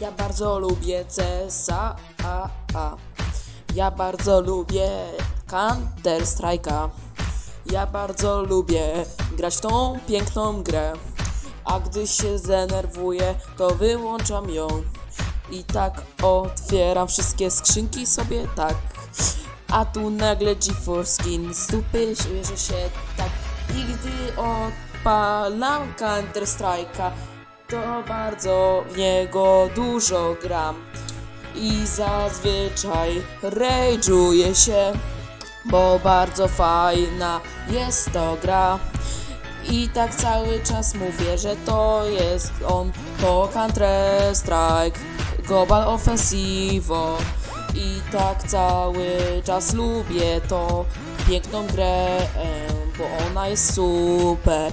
Ja bardzo lubię CSA. A, a. Ja bardzo lubię Counter Strike'a. Ja bardzo lubię grać w tą piękną grę. A gdy się zdenerwuję, to wyłączam ją. I tak otwieram wszystkie skrzynki sobie tak. A tu nagle GeForce Skin z dupy bierze się tak. I gdy odpalam Counter Strike'a, to bardzo w niego dużo gram. I zazwyczaj rage'uję się, bo bardzo fajna jest to gra. I tak cały czas mówię, że to jest on, to Counter Strike, Global Offensivo. I tak cały czas lubię to piękną grę, bo ona jest super.